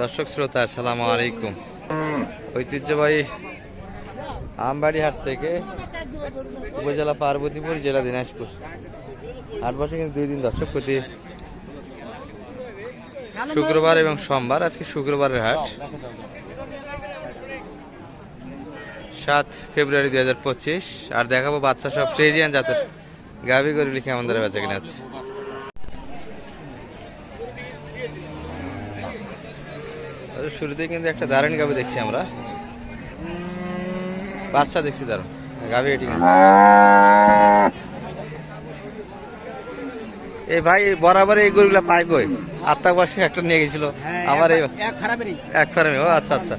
দর্শক শ্রোতা, আসসালামু আলাইকুম। ঐতিহ্যবাহী আমবাড়ি হাট থেকে উপজেলা পার্বতীপুর, জেলা দিনাজপুর। হাট বসে কিন্তু দুই দিন দর্শক প্রতি শুক্রবার এবং সোমবার, আজকে শুক্রবারের হাট। সাত ফেব্রুয়ারি দুই হাজার পঁচিশ। আর দেখাবো বাচ্চা সব ফ্রেজিয়ান জাতের গাভি গরু লিখে আমাদের বেচা কিনা হচ্ছে। শুরুতেই কিন্তু একটা দারুণ গাভি দেখছি আমরা। বাচ্চা দেখছি দারুণ। গাভি এটি এই ভাই বরাবর এই গরুগুলা পাই কই? আত্মা বর্ষে একটা নিয়ে গেছিল। আমার এই এক ফার্মে ও আচ্ছা আচ্ছা।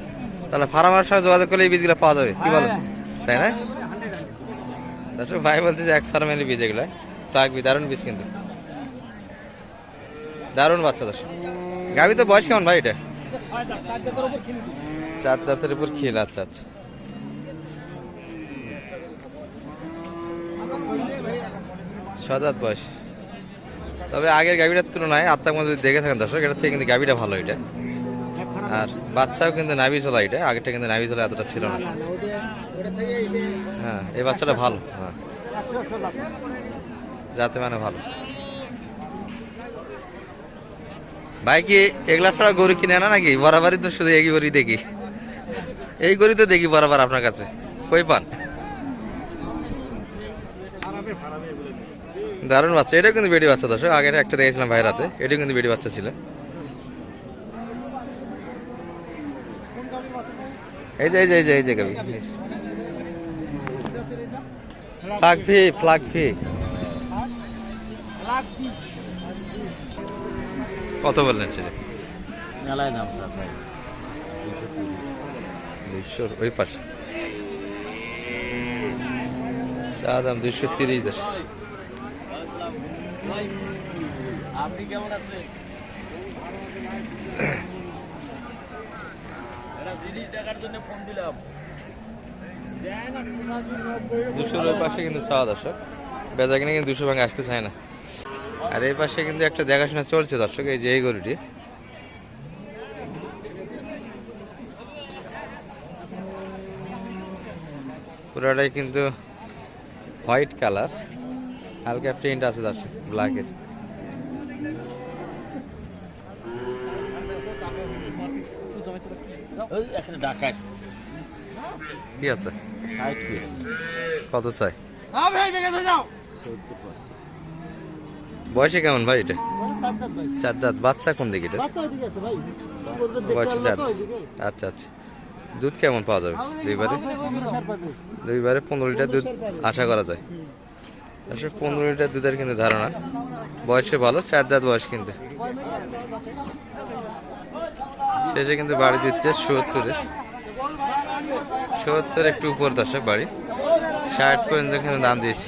তাহলে ফার্মার সঙ্গে যোগাযোগ করলে এই বীজগুলো পাওয়া যাবে কি বলো তাই না? দর্শক ভাই বলতে যে এক ফার্মের বীজ এগুলো। প্রাকবি দারুণ বীজ কিন্তু। দারুণ বাচ্চা দর্শক। গাভি তো বয়স কেমন ভাই এটা? চার দাঁতের উপর খিল আচ্ছা আচ্ছা। সদাত বয়স। তবে আগের গাভিটার তুলনায় আত্মার মধ্যে দেখে থাকেন দর্শক, এটার থেকে কিন্তু গাভিটা ভালো এটা। আর বাচ্চাও কিন্তু নাভি চলা এটা, আগেরটা কিন্তু নাভি চলা এতটা ছিল না। হ্যাঁ এই বাচ্চাটা ভালো হ্যাঁ। যাতে মানে ভালো। ভাই কি এগুলা ছাড়া গরু কিনে না নাকি? বরাবরই তো শুধু এই গরুই দেখি। এই গরু তো দেখি বরাবর আপনার কাছে। কই পান? দারুণ বাচ্চা। এটাও কিন্তু বেডি বাচ্চা দর্শক। আগের একটা দেখেছিলাম ভাইয়ের হাতে। এটাও কিন্তু বেডি বাচ্চা ছিল। এই যে এই যে এই যে এই যে গাবি। ফ্লাগ ফি ফ্লাগ ফি। কত বললেন সেটা? মেলায় দাম স্যার ভাই। দুইশো ওই পাশে। চা দাম দুইশো তিরিশ দশ। আপনি কেমন আছেন? জিনিস দেখার জন্য ফোন দিলাম। দুশোর ওই পাশে কিন্তু চাওয়া দর্শক বেচা কিনে কিন্তু দুশো ভাঙে আসতে চায় না। আর এই পাশে কিন্তু একটা দেখাশোনা চলছে দর্শক এই যে এই গরুটি। পুরোটাই কিন্তু হোয়াইট কালার। হালকা প্রিন্ট আছে দর্শক ব্ল্যাকের ওই কি আছে? কত চাই? চোদ্দ পার্সেন্ট বয়সে কেমন ভাই এটা? চার দাঁত বাচ্চা কোন দিকে এটা? বয়সে চার আচ্ছা আচ্ছা। দুধ কেমন পাওয়া যাবে দুইবারে দুইবারে পনেরো লিটার দুধ আশা করা যায়। আসলে পনেরো লিটার দুধের কিন্তু ধারণা। বয়সে ভালো চার দাঁত বয়স কিন্তু। শেষে কিন্তু বাড়ি দিচ্ছে সত্তরের সত্তর একটু উপর দশক বাড়ি। ষাট পর্যন্ত কিন্তু দাম দিয়েছি।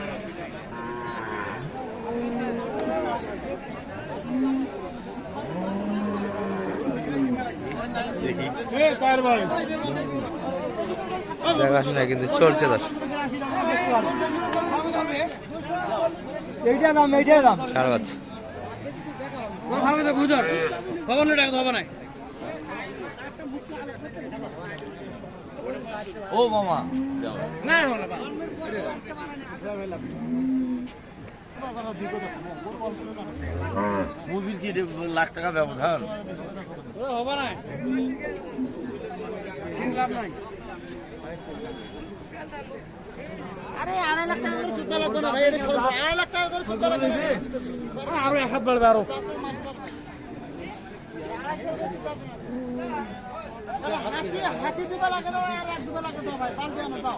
এইটা দাম ষাট বাচ্চা ভাবে তো বুঝর খবর নেই টাকা হবে না ও মামা যাও মুভির কি লাখ টাকা ব্যবধান হবে না আরে আড়াই লাখ টাকা করে সুদ লাগবে না ভাই এটা আড়াই লাখ টাকা করে সুদ লাগবে আরও এক হাত বাড়বে আরও। হাতি হাতি দিবা লাগে দাও আর এক দিবা লাগে দাও ভাই। পাল্টে আমরা দাও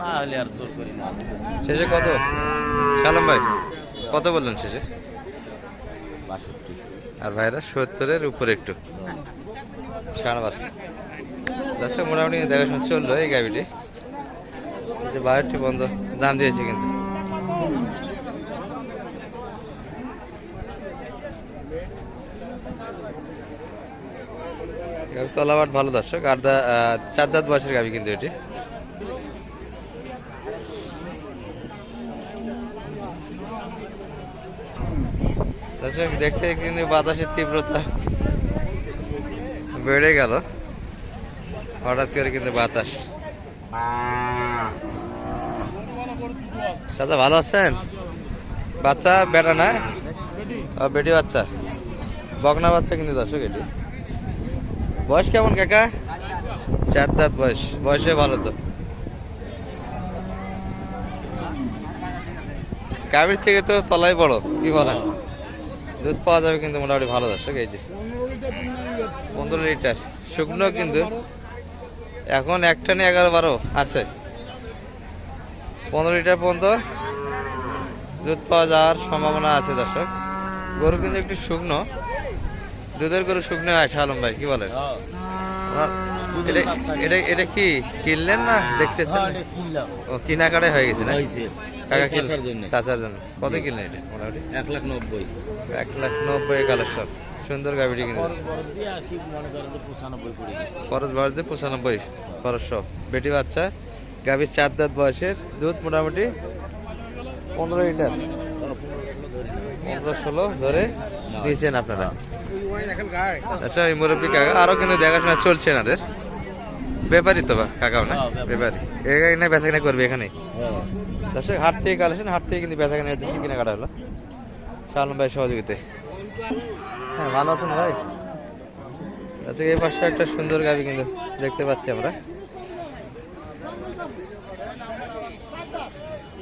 না। হলে আর তোর করি না। শেষে কত? সালাম ভাই কত বললেন শেষে? বাষট্টি। আর ভাইরা সত্তরের উপরে একটু। সারা বাচ্চা আচ্ছা মোটামুটি দেখাশোনা চলল এই গাড়িটি যে বাহারটি বন্ধ দাম দিয়েছে কিন্তু। তলাবাট ভালো দর্শক আর দা চার দাঁত বয়সের গাভি কিন্তু এটি। দর্শক দেখতে কিন্তু বাতাসের তীব্রতা বেড়ে গেল। হঠাৎ করে কিন্তু বাতাস। চাচা, ভালো আছেন? বাচ্চা, বেটা না? বেটি বাচ্চা। বকনা বাচ্চা কিন্তু দর্শক এটি। বয়স কেমন কাকা? চার দাঁত বয়স। বয়সে ভালো তো। গাভীর থেকে তো তলাই বড় কি বলেন? দুধ পাওয়া যাবে কিন্তু মোটামুটি ভালো দর্শক এই যে। পনেরো লিটার। শুকনো কিন্তু এখন একটা নিয়ে এগারো বারো আছে। পনেরো লিটার পর্যন্ত দুধ পাওয়া যাওয়ার সম্ভাবনা আছে দর্শক। গরু কিন্তু একটু শুকনো। দুধের গরু শুকনো হয় শালম ভাই কি বলেন? হ্যাঁ। এটা এটা এটা কি কিনলেন না দেখতেছেন? হ্যাঁ, ও কিনাকাটা হয়ে গেছে না? কাকা চাচার জন্য। চাচার জন্য। কত কিনলেন এটা মোটামুটি? এক লাখ নব্বই। এক লাখ নব্বই কালেকশন সুন্দর খরচ যে পঁচানব্বই খরচ সব। বেটি বাচ্চা গাভীর চার দাঁত বয়সের দুধ মোটামুটি পনেরো লিটার। পনেরো ষোলো ধরে নিয়েছেন আপনারা। আচ্ছা এই মুরব্বী কাকা আরও কিন্তু দেখাশোনা চলছে এনাদের। ব্যাপারই তো বা কাকাও না? হ্যাঁ, ব্যাপারী। এখানে বেচা কিনা করবে এখানে? হ্যাঁ। দর্শক হাট থেকে কালেকশন হাট থেকে কিন্তু বেচা কিনা দেশি কিনা কাটা হলো। শালম ভাই সহযোগিতায়। হ্যাঁ ভালো আছেন ভাই? আচ্ছা এই পাশে একটা সুন্দর গাবি কিন্তু দেখতে পাচ্ছি আমরা।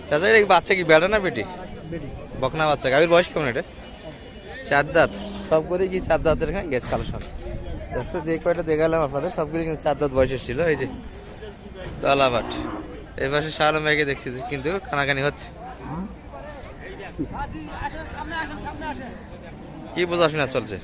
চাচা এটা বাচ্চা কি বেড়া না বেটি? বকনা বাচ্চা গাবির বয়স কেমন এটা? চার দাঁত। সব করে কি চার দাঁতের এখানে গেছে কালেকশন। দর্শক, যে কয়টা দেখালাম আপনাদের, সবগুলি কিন্তু চার দাঁত বয়সের ছিল, এই যে তলাবাট। এই পাশে শালম ভাইকে দেখছি, কিন্তু কানাকানি হচ্ছে। কি বোঝাশোনা চলছে?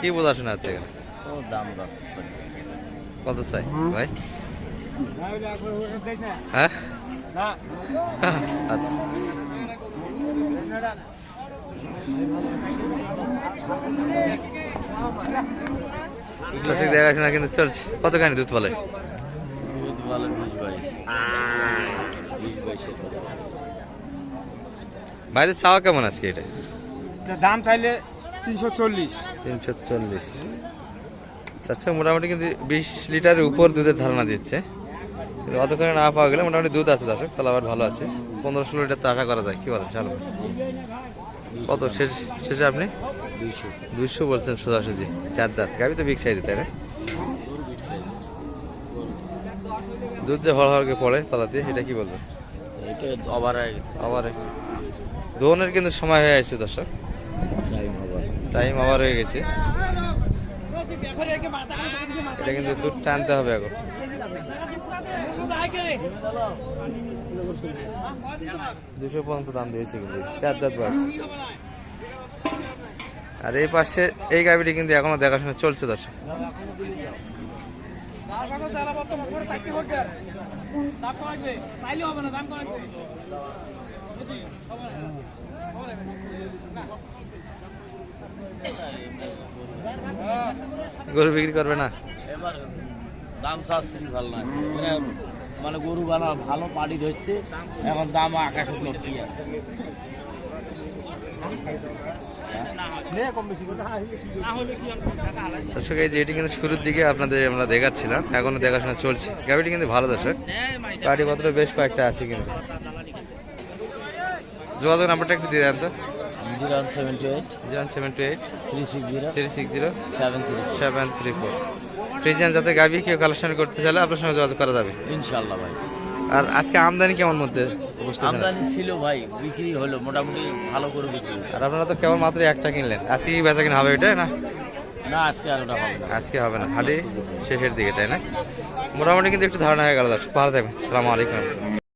কি বোঝাশোনা হচ্ছে এখানে? দাম কত চাই? ভাই? হ্যাঁ? আচ্ছা। দর্শক দেখাশোনা কিন্তু চলছে। কতখানি দুধ বলে দুধ বলে বিশ বাইশ। বাইরে চাওয়া কেমন আজকে এটা? দাম চাইলে তিনশো চল্লিশ। তিনশো চল্লিশ। আচ্ছা মোটামুটি কিন্তু বিশ লিটারের উপর দুধের ধারণা দিচ্ছে। কিন্তু অতক্ষণে না পাওয়া গেলে মোটামুটি দুধ আছে দর্শক তাহলে আবার ভালো আছে। পনেরো ষোলো লিটার তো আশা করা যায় কি বলেন চালু কত শেষ শেষে আপনি? দুইশো। দুশো বলছেন সোজাসুজি চার দাঁত। গাবি তো বিগ সাইজ তাই না? দুধ যে হড় হড়কে পড়ে তলা দিয়ে এটা কি বলবেন? এটা অবার গেছে। আবার দোনের কিন্তু সময় হয়ে আসছে দর্শক। টাইম আবার হয়ে গেছে। এটা কিন্তু দুধ টানতে হবে এখন। দুশো পর্যন্ত দাম দিয়েছে কিন্তু। চার দাঁত বয়স। আর এই পাশে এই গাড়িটি কিন্তু এখনও দেখাশোনা চলছে দর্শক। হবে না গরু বিক্রি করবে না? এবার দাম শাস্ত্রী ভালো না। মানে মানে গরু বানা ভালো পাড়ি ধরছে এখন দাম আকাশ আছে। দর্শক এই যে এটি কিন্তু শুরুর দিকে আপনাদের আমরা দেখাচ্ছিলাম এখনও দেখাশোনা চলছে। গাড়িটি কিন্তু ভালো দর্শক। গাড়িপত্র বেশ কয়েকটা আছে কিন্তু। যোগাযোগ নাম্বারটা একটু দিয়ে দেন তো। Zero one seventy eight. Zero seven two eight. Three six zero. Three six zero. Seven three seven three four. Friesian যাতে গাবি কেউ কালেকশন করতে চাইলে আপনার সঙ্গে যোগাযোগ করা যাবে। ইনশাল্লাহ ভাই। আর আজকে আমদানি কেমন মধ্যে আমদানি ছিল ভাই বিক্রি হলো মোটামুটি ভালো করে বিক্রি আর আপনারা তো কেবল মাত্র একটা কিনলেন। আজকে কি বেচা কিনা হবে এটা না? না আজকে আর ওটা হবে না। আজকে হবে না। হাটে শেষের দিকে তাই না? মোটামুটি কিন্তু একটু ধারণা হয়ে গেল। দর্শক ভালো থাকবেন। সালামু আলাইকুম।